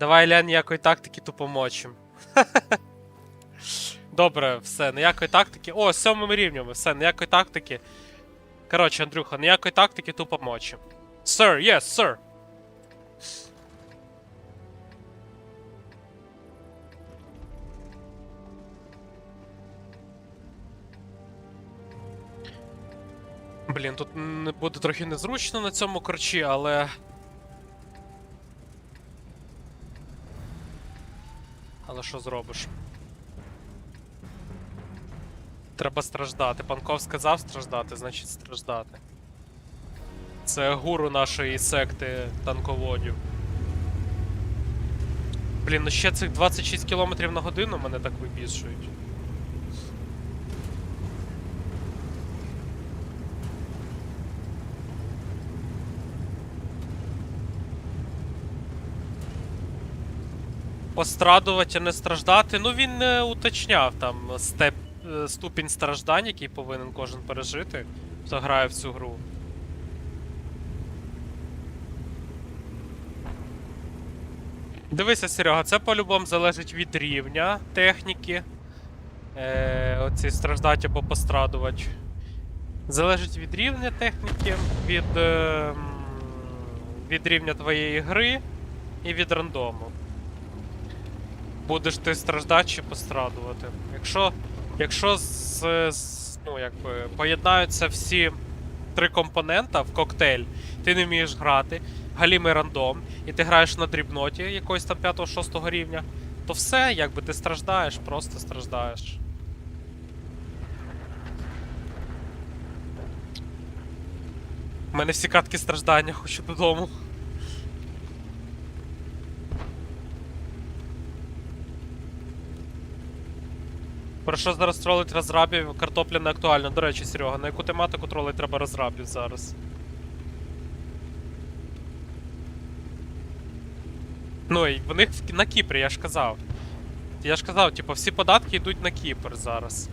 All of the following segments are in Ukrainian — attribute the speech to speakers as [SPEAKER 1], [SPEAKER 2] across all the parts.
[SPEAKER 1] Давай Ля ніякої тактики тупо мочим. Добре, все, ніякої тактики. О, сьомим рівнем, все, ніякої тактики. Коротше, Андрюха, ніякої тактики тупо мочим. Sir, yes, sir. Блін, тут буде трохи незручно на цьому корчі, але. Але що зробиш? Треба страждати. Панков сказав страждати, значить страждати. Це гуру нашої секти танководів. Блін, ну ще цих 26 км на годину мене так вибішують. Пострадувати, а не страждати. Ну він не уточняв там степ, е, ступінь страждань, який повинен кожен пережити, хто грає в цю гру. Дивися, Серега, це по-любому залежить від рівня техніки. Е, оці страждати або пострадувати. Залежить від рівня техніки, від, е, від рівня твоєї гри і від рандому. Будеш ти страждати чи пострадувати. Якщо, якщо з, з, ну, якби, поєднаються всі три компонента в коктейль, ти не вмієш грати, галімий рандом, і ти граєш на дрібноті якогось там 5-6 рівня, то все, якби ти страждаєш, просто страждаєш. У мене всі катки страждання, хочу додому. Про що зараз тролить розрабів? Картопля не актуальна. До речі, Серега, на яку тематику тролить треба розрабів зараз? Ну, і в них на Кіпрі, я ж казав. Я ж казав, типу, всі податки йдуть на Кіпр зараз.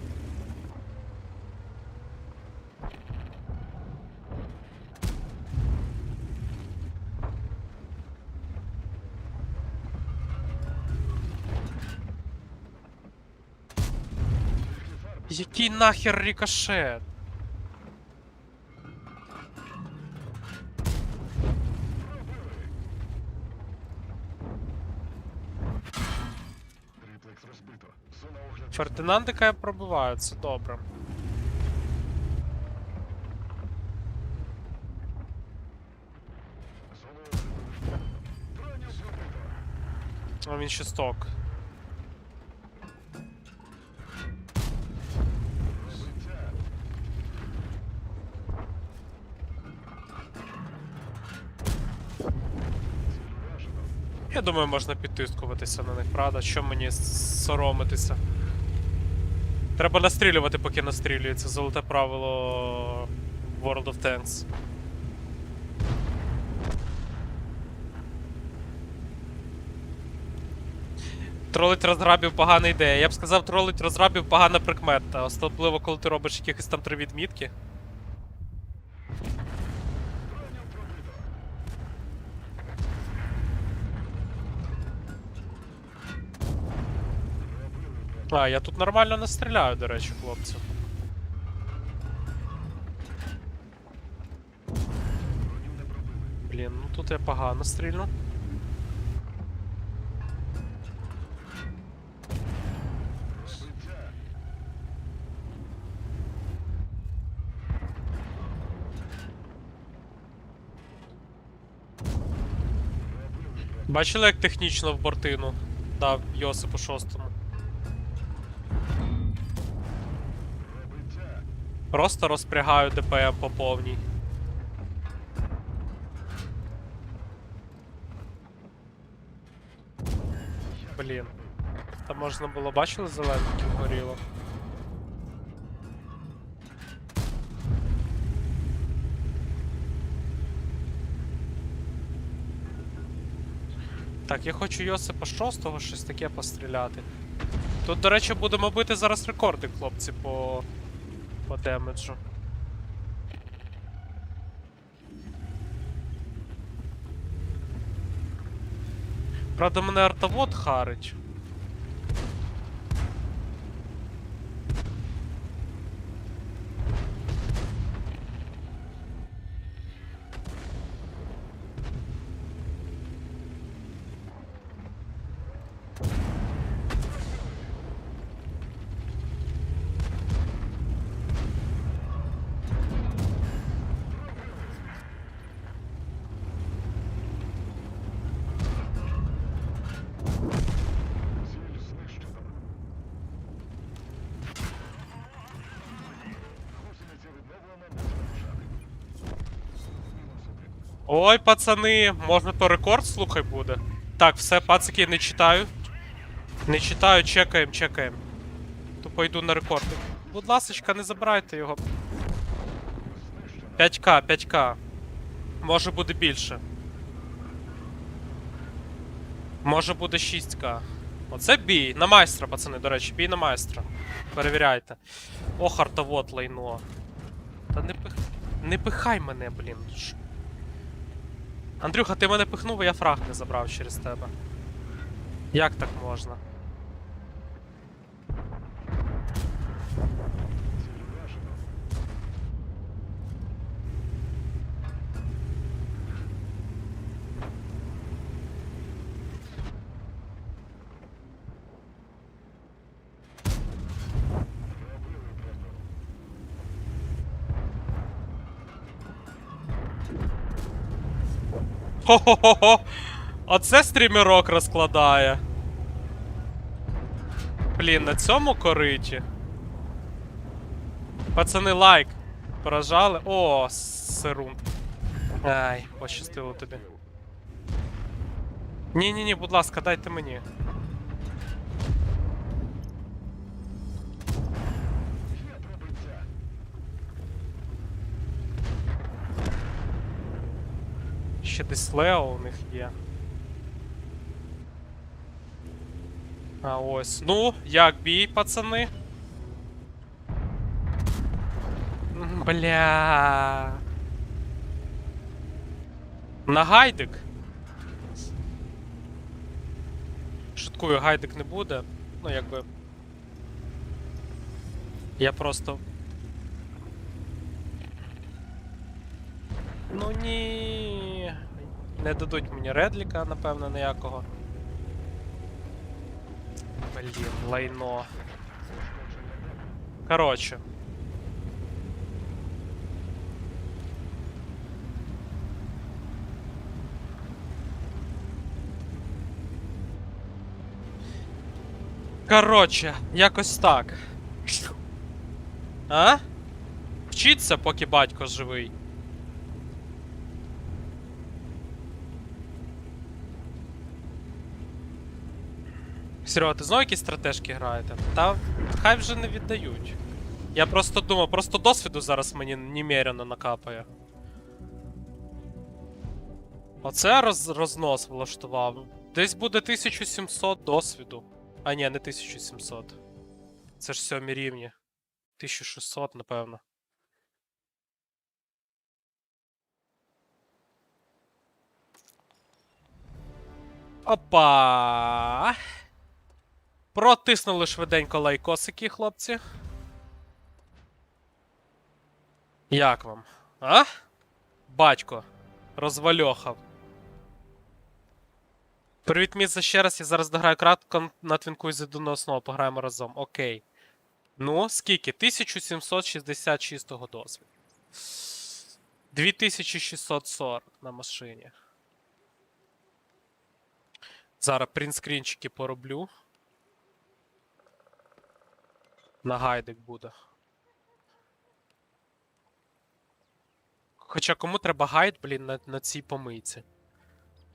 [SPEAKER 1] Який нахер рикошет? Фердинандика я пробиваю, це добре. А він ще сток. Я думаю, можна підтискуватися на них, правда? Що мені соромитися? Треба настрілювати, поки настрілюється. Золоте правило World of Tanks. Тролить розрабів погана ідея. Я б сказав, тролить розрабів погана прикмета. Особливо, коли ти робиш якихось там три відмітки. А, я тут нормально настріляю, до речі, хлопці.
[SPEAKER 2] Не.
[SPEAKER 1] Блін, ну тут я погано стрільну. Бачили, як технічно в бортину дав Йосипу шостому. Просто розпрягаю ДПМ по повній. Блін. Там можна було бачили зелененьким горіло. Так, я хочу Йосипа 6 щось таке постріляти. Тут, до речі, будемо бити зараз рекорди, хлопці, по, по демеджу. Правда, мене артовод харить. Ой, пацани, може то рекорд, слухай, буде. Так, все, пацики, не читаю. Не читаю, чекаємо, чекаємо. Тупо йду на рекорди. Будь ласочка, не забирайте його. 5к, 5к. Може буде більше. Може буде 6к. Оце бій. На майстра, пацани, до речі, бій на майстра. Перевіряйте. Ох, артовод лайно. Та не пих... Не пихай мене, блін. Андрюха, ти мене пихнув, а я фраг не забрав через тебе. Як так можна? Хо-хо-хо-хо! Оце стрімерок розкладає. Блін, на цьому кориті. Пацани, лайк. Поражали. О, сирун. Ай, пощастило тобі. Ні-ні-ні, будь ласка, дайте мені.
[SPEAKER 2] Є пробиття.
[SPEAKER 1] Ще десь Лео у них є. А ось. Ну, як бій, пацани? Бля. На гайдик. Шуткую, гайдик не буде. Ну, якби. Я просто. Ну ні. Не дадуть мені редліка, напевно, ніякого. Блін, лайно. Коротше. Коротше, якось так. А? Вчиться, поки батько живий. Серега, ти знову якісь стратежки граєте? Та хай вже не віддають. Я просто думав, просто досвіду зараз мені немерено накапає. Оце роз, рознос влаштував. Десь буде 1700 досвіду. А ні, не 1700. Це ж сьомі рівні. 1600, напевно. Опа! Протиснули швиденько лайкосики, хлопці. Як вам? А? Батько. Розвальохав. Привіт, міс, ще раз. Я зараз дограю кратко на твінку і зайду на основу. Пограємо разом. Окей. Ну, скільки? 1766 чистого досвіду. 2640 на машині. Зараз принтскрінчики пороблю. На гайдик буде. Хоча кому треба гайд, блін, на, на цій помийці.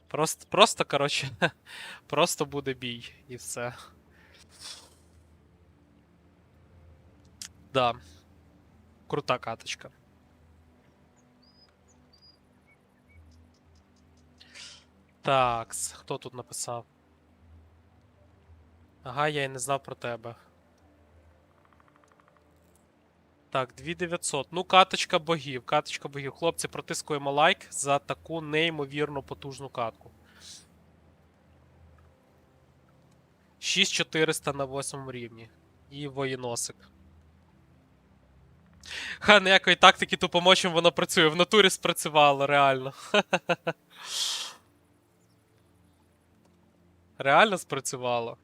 [SPEAKER 1] Просто, просто, коротше, просто буде бій і все. Да. Крута каточка. Так, хто тут написав? Ага, я й не знав про тебе. Так, 2900. Ну, каточка богів. Каточка богів. Хлопці, протискуємо лайк за таку неймовірно потужну катку. 6400 на 8 рівні. І воєносик. Ха, ніякої тактики тупо мочим воно працює. В натурі спрацювало, реально. Реально спрацювало.